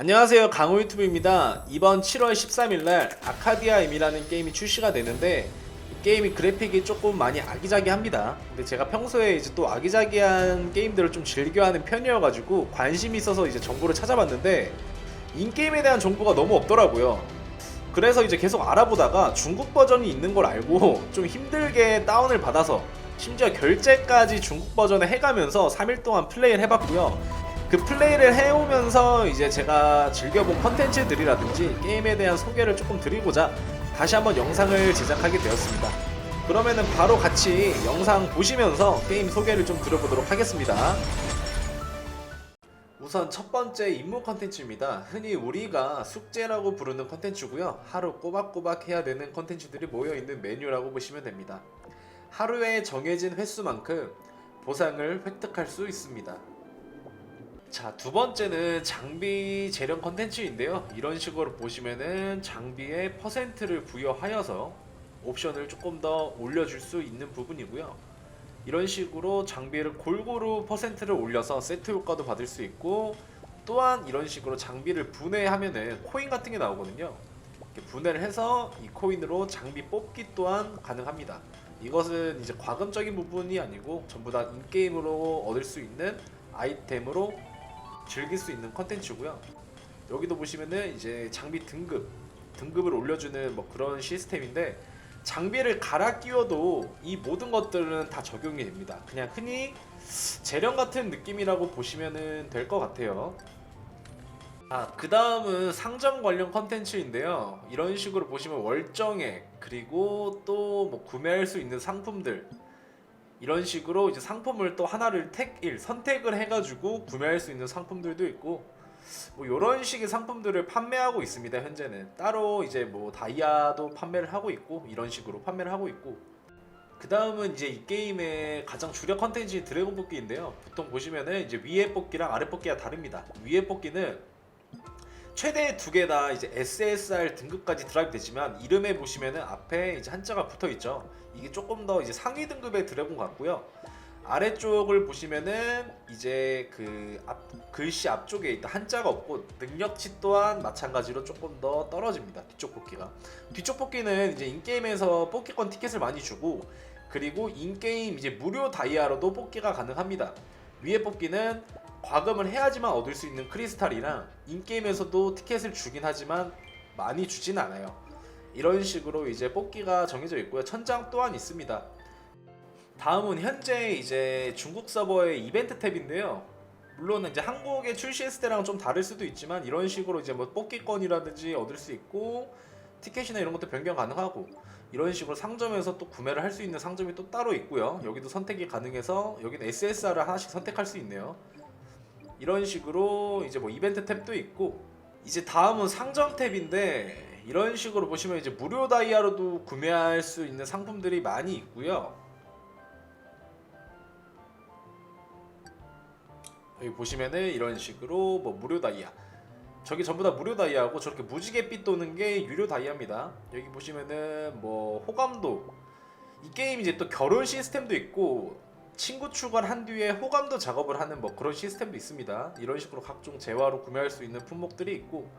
안녕하세요. 강호 유튜브입니다. 이번 7월 13일날 아카디아 M이라는 게임이 출시가 되는데 이 게임이 그래픽이 조금 많이 아기자기합니다. 근데 제가 평소에 이제 또 아기자기한 게임들을 좀 즐겨하는 편이어가지고 관심이 있어서 이제 정보를 찾아봤는데 인게임에 대한 정보가 너무 없더라고요. 그래서 이제 계속 알아보다가 중국 버전이 있는 걸 알고 좀 힘들게 다운을 받아서 심지어 결제까지 중국 버전에 해가면서 3일 동안 플레이를 해봤고요 그 플레이를 해오면서 이제 제가 즐겨본 컨텐츠들이라든지 게임에 대한 소개를 조금 드리고자 다시 한번 영상을 제작하게 되었습니다. 그러면은 바로 같이 영상 보시면서 게임 소개를 좀 들어보도록 하겠습니다. 우선 첫 번째 임무 컨텐츠입니다. 흔히 우리가 숙제라고 부르는 컨텐츠고요. 하루 꼬박꼬박 해야 되는 컨텐츠들이 모여 있는 메뉴라고 보시면 됩니다. 하루에 정해진 횟수만큼 보상을 획득할 수 있습니다. 자, 두 번째는 장비 재련 컨텐츠인데요. 이런 식으로 보시면은 장비에 퍼센트를 부여하여서 옵션을 조금 더 올려줄 수 있는 부분이고요. 이런 식으로 장비를 골고루 퍼센트를 올려서 세트 효과도 받을 수 있고 또한 이런 식으로 장비를 분해하면은 코인 같은 게 나오거든요. 분해를 해서 이 코인으로 장비 뽑기 또한 가능합니다. 이것은 이제 과금적인 부분이 아니고 전부 다 인게임으로 얻을 수 있는 아이템으로 즐길 수 있는 컨텐츠고요. 여기도 보시면은 이제 장비 등급 등급을 올려주는 뭐 그런 시스템인데 장비를 갈아 끼워도 이 모든 것들은 다 적용이 됩니다. 그냥 흔히 재련 같은 느낌이라고 보시면은 될것 같아요. 아, 그 다음은 상점 관련 컨텐츠인데요. 이런 식으로 보시면 월정액, 그리고 또 뭐 구매할 수 있는 상품들, 이런 식으로 이제 상품을 또 하나를 택 일 선택을 해가지고 구매할 수 있는 상품들도 있고 뭐 이런 식의 상품들을 판매하고 있습니다 현재는. 따로 이제 뭐 다이아도 판매를 하고 있고 이런 식으로 판매를 하고 있고. 그 다음은 이제 이 게임의 가장 주력 컨텐츠 드래곤 뽑기인데요. 보통 보시면은 이제 위에 뽑기랑 아래 뽑기가 다릅니다. 위에 뽑기는 최대 두 개 다 이제 SSR 등급까지 드라이브 되지만 이름에 보시면은 앞에 이제 한자가 붙어 있죠. 이게 조금 더 이제 상위 등급의 드래곤 같고요. 아래쪽을 보시면은 이제 그 앞, 글씨 앞쪽에 있다 한자가 없고 능력치 또한 마찬가지로 조금 더 떨어집니다. 뒤쪽 뽑기가. 뒤쪽 뽑기는 이제 인게임에서 뽑기권 티켓을 많이 주고 그리고 인게임 이제 무료 다이아로도 뽑기가 가능합니다. 위에 뽑기는 과금을 해야지만 얻을 수 있는 크리스탈이랑 인게임에서도 티켓을 주긴 하지만 많이 주진 않아요. 이런 식으로 이제 뽑기가 정해져 있고요. 천장 또한 있습니다. 다음은 현재 이제 중국 서버의 이벤트 탭인데요. 물론 이제 한국에 출시했을 때랑 좀 다를 수도 있지만 이런 식으로 이제 뭐 뽑기권이라든지 얻을 수 있고 티켓이나 이런 것도 변경 가능하고 이런 식으로 상점에서 또 구매를 할 수 있는 상점이 또 따로 있고요. 여기도 선택이 가능해서 여기는 SSR을 하나씩 선택할 수 있네요. 이런 식으로 이제 뭐 이벤트 탭도 있고 이제 다음은 상점 탭인데 이런 식으로 보시면 이제 무료 다이아로도 구매할 수 있는 상품들이 많이 있고요. 여기 보시면은 이런 식으로 뭐 무료 다이아 저기 전부 다 무료 다이아고 저렇게 무지갯빛 도는 게 유료 다이아입니다. 여기 보시면은 뭐 호감도 이 게임 이제 또 결혼 시스템도 있고 친구 추가를 한 뒤에 호감도 작업을 하는 뭐 그런 시스템도 있습니다. 이런 식으로 각종 재화로 구매할 수 있는 품목들이 있고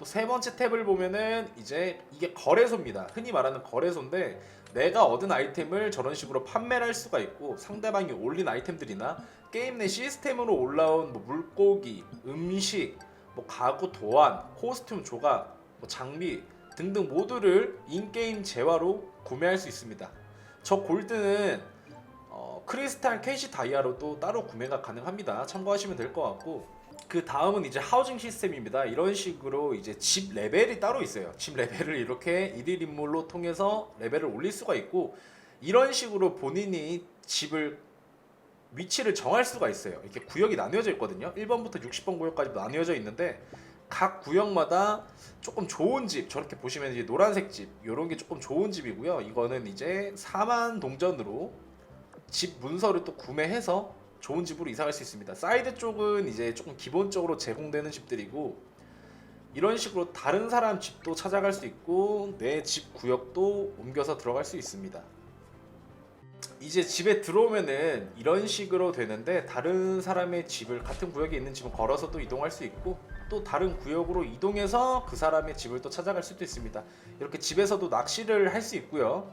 또 세 번째 탭을 보면은 이제 이게 거래소입니다. 흔히 말하는 거래소인데 내가 얻은 아이템을 저런 식으로 판매를 할 수가 있고 상대방이 올린 아이템들이나 게임 내 시스템으로 올라온 뭐 물고기, 음식, 뭐 가구 도안, 코스튬 조각, 뭐 장비 등등 모두를 인게임 재화로 구매할 수 있습니다. 저 골드는 어, 크리스탈 캐시 다이아로도 따로 구매가 가능합니다. 참고하시면 될 것 같고 그 다음은 이제 하우징 시스템입니다. 이런 식으로 이제 집 레벨이 따로 있어요. 집 레벨을 이렇게 일일 인물로 통해서 레벨을 올릴 수가 있고 이런 식으로 본인이 집을 위치를 정할 수가 있어요. 이렇게 구역이 나뉘어져 있거든요. 1번부터 60번 구역까지 나뉘어져 있는데 각 구역마다 조금 좋은 집 저렇게 보시면 이제 노란색 집 이런 게 조금 좋은 집이고요. 이거는 이제 4만 동전으로 집 문서를 또 구매해서 좋은 집으로 이사 갈 수 있습니다. 사이드 쪽은 이제 조금 기본적으로 제공되는 집들이고 이런 식으로 다른 사람 집도 찾아갈 수 있고 내 집 구역도 옮겨서 들어갈 수 있습니다. 이제 집에 들어오면은 이런 식으로 되는데 다른 사람의 집을 같은 구역에 있는 집은 걸어서도 이동할 수 있고 또 다른 구역으로 이동해서 그 사람의 집을 또 찾아갈 수도 있습니다. 이렇게 집에서도 낚시를 할 수 있고요.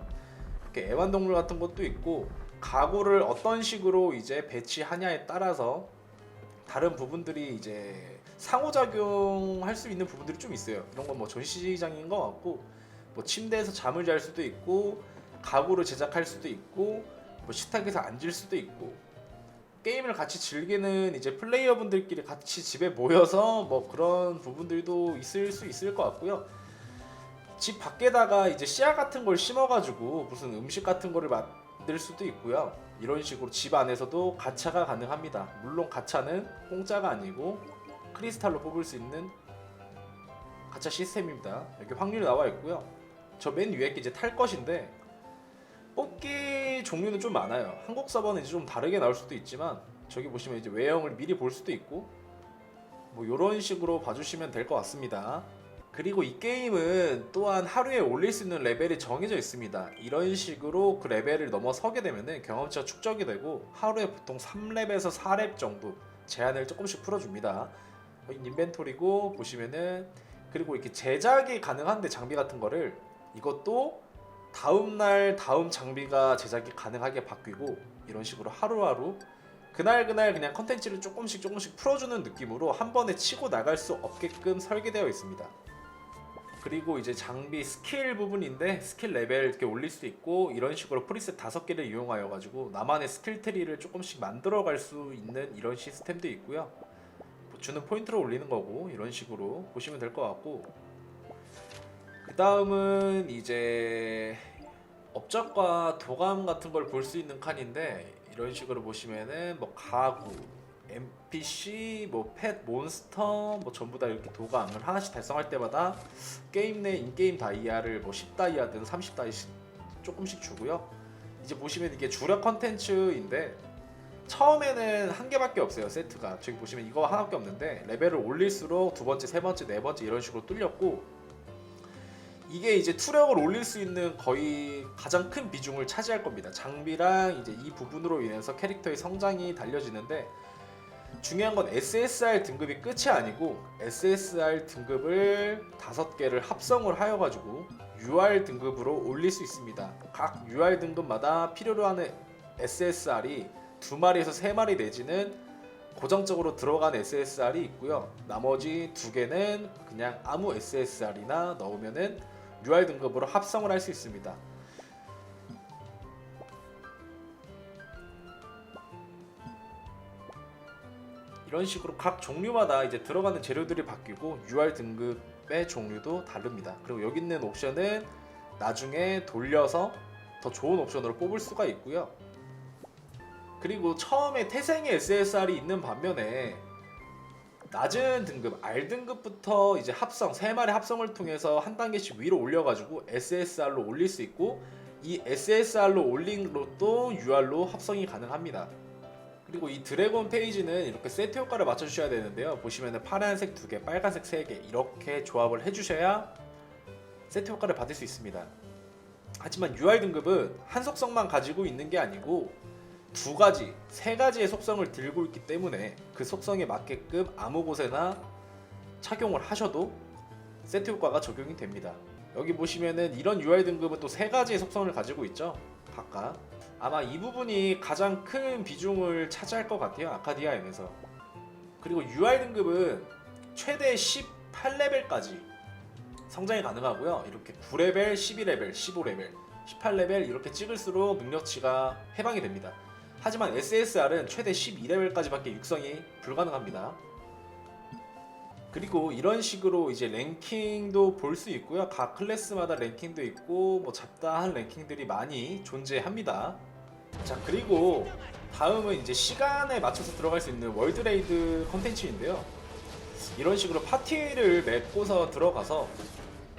이렇게 애완동물 같은 것도 있고 가구를 어떤 식으로 이제 배치하냐에 따라서 다른 부분들이 이제 상호작용할 수 있는 부분들이 좀 있어요. 이런 건 뭐 전시장인 것 같고 뭐 침대에서 잠을 잘 수도 있고 가구를 제작할 수도 있고 뭐 식탁에서 앉을 수도 있고 게임을 같이 즐기는 이제 플레이어분들끼리 같이 집에 모여서 뭐 그런 부분들도 있을 수 있을 것 같고요. 집 밖에다가 이제 씨앗 같은 걸 심어가지고 무슨 음식 같은 거를 만들 수도 있고요. 이런 식으로 집 안에서도 가차가 가능합니다. 물론 가차는 공짜가 아니고 크리스탈로 뽑을 수 있는 가차 시스템입니다. 여기 확률이 나와 있고요. 저 맨 위에 게 이제 탈 것인데 뽑기 종류는 좀 많아요. 한국 서버는 이제 좀 다르게 나올 수도 있지만 저기 보시면 이제 외형을 미리 볼 수도 있고 뭐 이런 식으로 봐주시면 될 것 같습니다. 그리고 이 게임은 또한 하루에 올릴 수 있는 레벨이 정해져 있습니다. 이런 식으로 그 레벨을 넘어서게 되면은 경험치가 축적이 되고 하루에 보통 3렙에서 4렙 정도 제한을 조금씩 풀어줍니다. 여기 인벤토리고 보시면은 그리고 이렇게 제작이 가능한데 장비 같은 거를 이것도 다음 날 다음 장비가 제작이 가능하게 바뀌고 이런 식으로 하루하루 그날 그날 그냥 컨텐츠를 조금씩 조금씩 풀어주는 느낌으로 한 번에 치고 나갈 수 없게끔 설계되어 있습니다. 그리고 이제 장비 스킬 부분인데 스킬 레벨 이렇게 올릴 수 있고 이런 식으로 프리셋 다섯 개를 이용하여 가지고 나만의 스킬 트리를 조금씩 만들어 갈 수 있는 이런 시스템도 있고요. 뭐 주는 포인트로 올리는 거고 이런 식으로 보시면 될 것 같고 그 다음은 이제 업적과 도감 같은 걸 볼 수 있는 칸인데 이런 식으로 보시면은 뭐 가구, NPC, 뭐 펫, 몬스터 뭐 전부 다 이렇게 도감을 하나씩 달성할 때마다 게임 내 인게임 다이아를 뭐 10다이아든 30다이아씩 조금씩 주고요. 이제 보시면 이게 주력 컨텐츠인데 처음에는 한 개밖에 없어요 세트가 저기 보시면 이거 하나밖에 없는데 레벨을 올릴수록 두 번째, 세 번째, 네 번째 이런 식으로 뚫렸고 이게 이제 투력을 올릴 수 있는 거의 가장 큰 비중을 차지할 겁니다. 장비랑 이제 이 부분으로 인해서 캐릭터의 성장이 달려지는데 중요한 건 SSR 등급이 끝이 아니고 SSR 등급을 다섯 개를 합성을 하여 가지고 UR 등급으로 올릴 수 있습니다. 각 UR 등급마다 필요로 하는 SSR이 두 마리에서 세 마리 내지는 고정적으로 들어간 SSR이 있고요. 나머지 두 개는 그냥 아무 SSR이나 넣으면은 UR 등급으로 합성을 할 수 있습니다. 이런 식으로 각 종류마다 이제 들어가는 재료들이 바뀌고 UR 등급의 종류도 다릅니다. 그리고 여기 있는 옵션은 나중에 돌려서 더 좋은 옵션으로 뽑을 수가 있고요. 그리고 처음에 태생의 SSR이 있는 반면에 낮은 등급 R 등급부터 이제 합성 세 마리 합성을 통해서 한 단계씩 위로 올려가지고 SSR로 올릴 수 있고 이 SSR로 올린 것도 UR로 합성이 가능합니다. 그리고 이 드래곤 페이지는 이렇게 세트 효과를 맞춰주셔야 되는데요. 보시면은 파란색 두 개, 빨간색 세개 이렇게 조합을 해주셔야 세트 효과를 받을 수 있습니다. 하지만 UR 등급은 한 속성만 가지고 있는 게 아니고 두 가지, 세 가지의 속성을 들고 있기 때문에 그 속성에 맞게끔 아무 곳에나 착용을 하셔도 세트 효과가 적용이 됩니다. 여기 보시면은 이런 UR 등급은 또 세 가지의 속성을 가지고 있죠. 각각. 아마 이 부분이 가장 큰 비중을 차지할 것 같아요. 아카디아엠에서. 그리고 UR 등급은 최대 18레벨까지 성장이 가능하고요. 이렇게 9레벨, 12레벨, 15레벨, 18레벨 이렇게 찍을수록 능력치가 해방이 됩니다. 하지만 SSR은 최대 12레벨까지밖에 육성이 불가능합니다. 그리고 이런 식으로 이제 랭킹도 볼 수 있고요. 각 클래스마다 랭킹도 있고 뭐 잡다한 랭킹들이 많이 존재합니다. 자 그리고 다음은 이제 시간에 맞춰서 들어갈 수 있는 월드레이드 컨텐츠인데요. 이런 식으로 파티를 맺고서 들어가서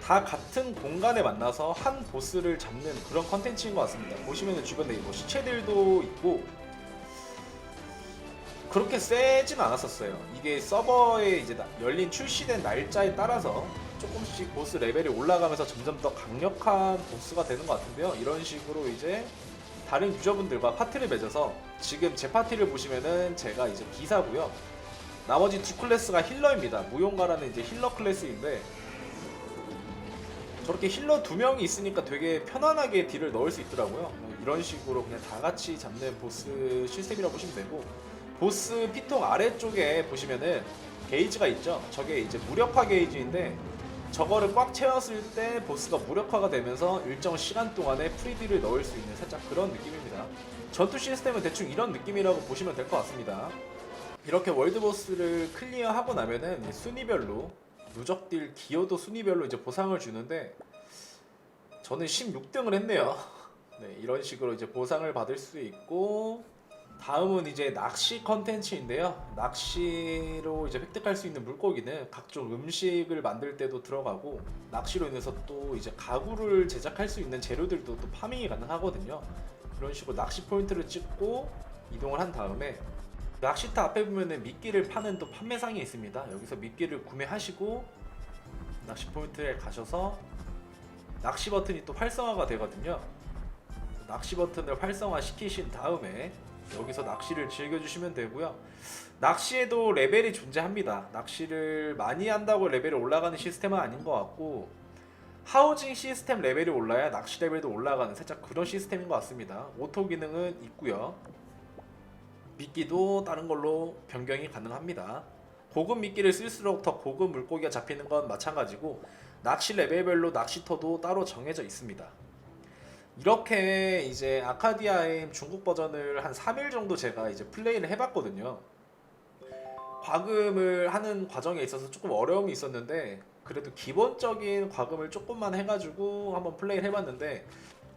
다 같은 공간에 만나서 한 보스를 잡는 그런 컨텐츠인 것 같습니다. 보시면은 주변에 뭐 시체들도 있고 그렇게 세진 않았었어요. 이게 서버에 이제 나- 열린 출시된 날짜에 따라서 조금씩 보스 레벨이 올라가면서 점점 더 강력한 보스가 되는 것 같은데요. 이런 식으로 이제 다른 유저분들과 파티를 맺어서 지금 제 파티를 보시면은 제가 이제 기사고요. 나머지 두 클래스가 힐러입니다. 무용가라는 이제 힐러 클래스인데 저렇게 힐러 두 명이 있으니까 되게 편안하게 딜을 넣을 수 있더라고요. 뭐 이런 식으로 그냥 다 같이 잡는 보스 시스템이라고 보시면 되고 보스 피통 아래쪽에 보시면은 게이지가 있죠. 저게 이제 무력화 게이지인데 저거를 꽉 채웠을 때 보스가 무력화가 되면서 일정 시간 동안에 프리딜을 넣을 수 있는 살짝 그런 느낌입니다. 전투 시스템은 대충 이런 느낌이라고 보시면 될 것 같습니다. 이렇게 월드 보스를 클리어하고 나면은 이 순위별로 누적딜 기여도 순위별로 이제 보상을 주는데 저는 16등을 했네요. 네, 이런 식으로 이제 보상을 받을 수 있고 다음은 이제 낚시 컨텐츠인데요. 낚시로 이제 획득할 수 있는 물고기는 각종 음식을 만들 때도 들어가고 낚시로 인해서 또 이제 가구를 제작할 수 있는 재료들도 또 파밍이 가능하거든요. 이런 식으로 낚시 포인트를 찍고 이동을 한 다음에 낚시터 앞에 보면은 미끼를 파는 또 판매상이 있습니다. 여기서 미끼를 구매하시고 낚시 포인트에 가셔서 낚시 버튼이 또 활성화가 되거든요. 낚시 버튼을 활성화 시키신 다음에 여기서 낚시를 즐겨주시면 되고요. 낚시에도 레벨이 존재합니다. 낚시를 많이 한다고 레벨이 올라가는 시스템은 아닌 것 같고 하우징 시스템 레벨이 올라야 낚시 레벨도 올라가는 살짝 그런 시스템인 것 같습니다. 오토 기능은 있고요. 미끼도 다른 걸로 변경이 가능합니다. 고급 미끼를 쓸수록 더 고급 물고기가 잡히는 건 마찬가지고 낚시 레벨별로 낚시터도 따로 정해져 있습니다. 이렇게 이제 아카디아임 중국 버전을 한 3일 정도 제가 이제 플레이를 해봤거든요. 과금을 하는 과정에 있어서 조금 어려움이 있었는데 그래도 기본적인 과금을 조금만 해가지고 한번 플레이를 해봤는데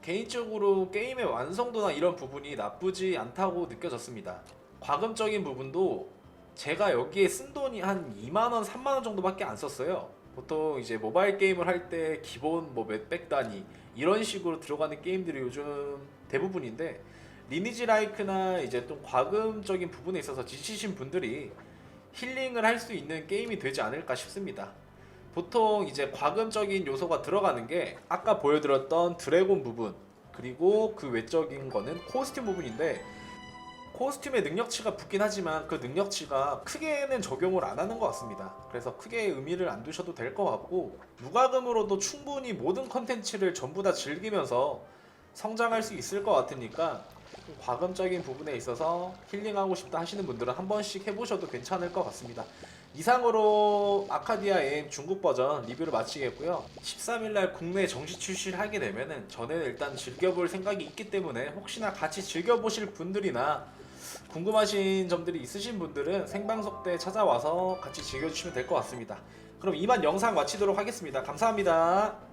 개인적으로 게임의 완성도나 이런 부분이 나쁘지 않다고 느껴졌습니다. 과금적인 부분도 제가 여기에 쓴 돈이 한 2만원, 3만원 정도밖에 안 썼어요. 보통 이제 모바일 게임을 할 때 기본 뭐 몇백 단위 이런 식으로 들어가는 게임들이 요즘 대부분인데 리니지 라이크나 이제 좀 과금적인 부분에 있어서 지치신 분들이 힐링을 할 수 있는 게임이 되지 않을까 싶습니다. 보통 이제 과금적인 요소가 들어가는 게 아까 보여드렸던 드래곤 부분 그리고 그 외적인 거는 코스튬 부분인데 코스튬의 능력치가 붙긴 하지만 그 능력치가 크게는 적용을 안 하는 것 같습니다. 그래서 크게 의미를 안 두셔도 될 것 같고 무과금으로도 충분히 모든 컨텐츠를 전부 다 즐기면서 성장할 수 있을 것 같으니까 좀 과금적인 부분에 있어서 힐링하고 싶다 하시는 분들은 한 번씩 해보셔도 괜찮을 것 같습니다. 이상으로 아카디아 M 중국 버전 리뷰를 마치겠고요. 13일날 국내 정식 출시를 하게 되면은 저는 일단 즐겨볼 생각이 있기 때문에 혹시나 같이 즐겨보실 분들이나 궁금하신 점들이 있으신 분들은 생방송 때 찾아와서 같이 즐겨주시면 될 것 같습니다. 그럼 이만 영상 마치도록 하겠습니다. 감사합니다.